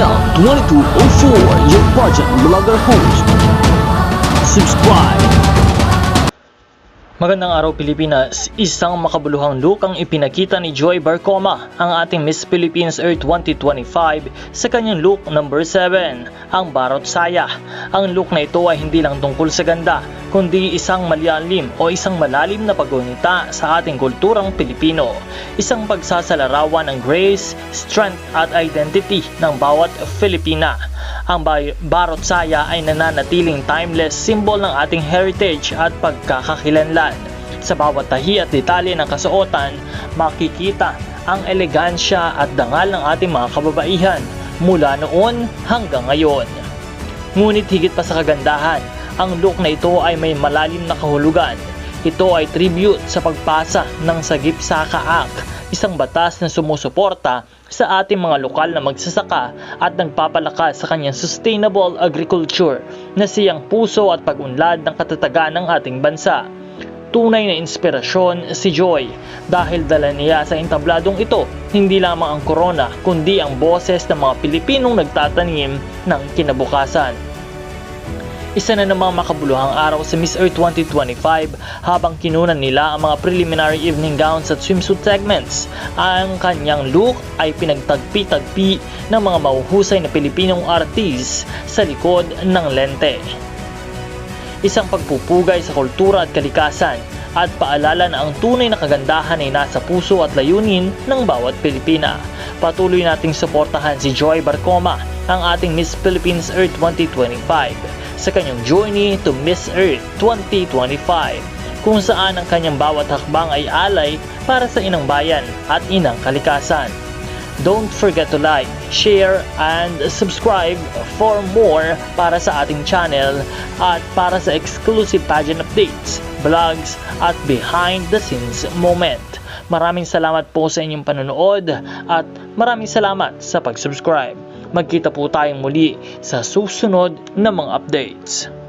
BL2204, your project vlogger host. Subscribe. Magandang araw Pilipinas, isang makabuluhang look ang ipinakita ni Joy Barcoma, ang ating Miss Philippines Earth 2025 sa kanyang look number 7, ang Barot Saya. Ang look na ito ay hindi lang tungkol sa ganda, kundi isang malyalim o isang malalim na paggunita sa ating kulturang Pilipino. Isang pagsasalarawan ng grace, strength at identity ng bawat Filipina. Ang Barot Saya ay nananatiling timeless symbol ng ating heritage at pagkakakilanlan. Sa bawat tahi at detalye ng kasuotan, makikita ang elegansya at dangal ng ating mga kababaihan mula noon hanggang ngayon. Ngunit higit pa sa kagandahan, ang look na ito ay may malalim na kahulugan. Ito ay tribute sa pagpasa ng Sagip Saka Act, isang batas na sumusuporta sa ating mga lokal na magsasaka at nagpapalakas sa kanyang sustainable agriculture na siyang puso at pag-unlad ng katatagan ng ating bansa. Tunay na inspirasyon si Joy dahil dala niya sa entabladong ito hindi lamang ang corona kundi ang boses ng mga Pilipinong nagtatanim ng kinabukasan. Isa na namang makabuluhang araw sa Miss Earth 2025 habang kinunan nila ang mga preliminary evening gowns at swimsuit segments. Ang kanyang look ay pinagtagpi-tagpi ng mga mahuhusay na Pilipinong artist sa likod ng lente. Isang pagpupugay sa kultura at kalikasan at paalala na ang tunay na kagandahan ay nasa puso at layunin ng bawat Pilipina. Patuloy nating suportahan si Joy Barcoma, ang ating Miss Philippines Earth 2025 sa kanyang journey to Miss Earth 2025 kung saan ang kanyang bawat hakbang ay alay para sa inang bayan at inang kalikasan. Don't forget to like, share, and subscribe for more para sa ating channel at para sa exclusive pageant updates, vlogs, at behind the scenes moment. Maraming salamat po sa inyong panonood at maraming salamat sa pag-subscribe. Magkita po tayong muli sa susunod na mga updates.